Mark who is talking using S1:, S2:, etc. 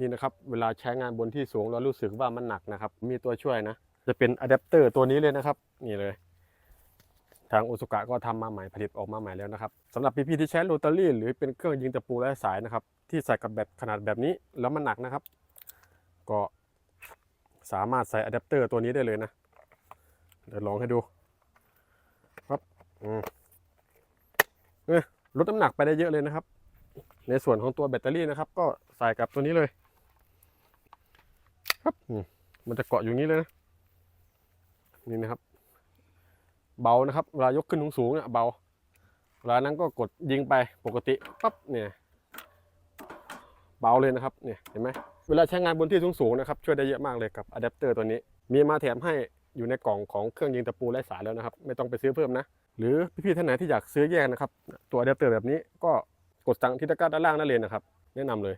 S1: นี่นะครับเวลาใช้งานบนที่สูงเรารู้สึกว่ามันหนักนะครับ มีตัวช่วยนะ จะเป็นอะแดปเตอร์ตัวนี้เลยนะครับ นี่เลย ทางอุสุกะก็ทำมาใหม่ผลิตออกมาใหม่แล้วนะครับสำหรับพี่ๆที่ใช้โรตารี่หรือเป็นเครื่องยิงตะปูไร้สายนะครับ ที่ใส่กับแบตขนาดแบบนี้แล้วมันหนักนะครับ ก็สามารถใส่อะแดปเตอร์ตัวนี้ได้เลยนะเดี๋ยวลองให้ดู ครับอืมเอ้ยลดน้ำหนักไปได้เยอะเลยนะครับ ในส่วนของตัวแบตเตอรี่นะครับ ก็ใส่กับตัวนี้เลย ครับมันจะเกาะอยู่นี้เลยนะนี่นะครับ เบานะครับเวลายกขึ้นสูงๆเนี่ยเบาเวลานั้นก็กดยิงไปปกติปั๊บเนี่ยเบาเลยนะครับเนี่ยเห็นไหมเวลาใช้งานบนที่สูงๆนะครับช่วยได้เยอะมากเลยกับอะแดปเตอร์ตัวนี้ มีมาแถมให้อยู่ในกล่องของเครื่องยิงตะปูไร้สายแล้วนะครับ ไม่ต้องไปซื้อเพิ่มนะ หรือพี่ๆท่านไหนที่อยากซื้อแยกนะครับ ตัวอะแดปเตอร์แบบนี้ก็กดสั่งที่ตะกร้าด้านล่างนั่นเลยนะครับ แนะนำเลย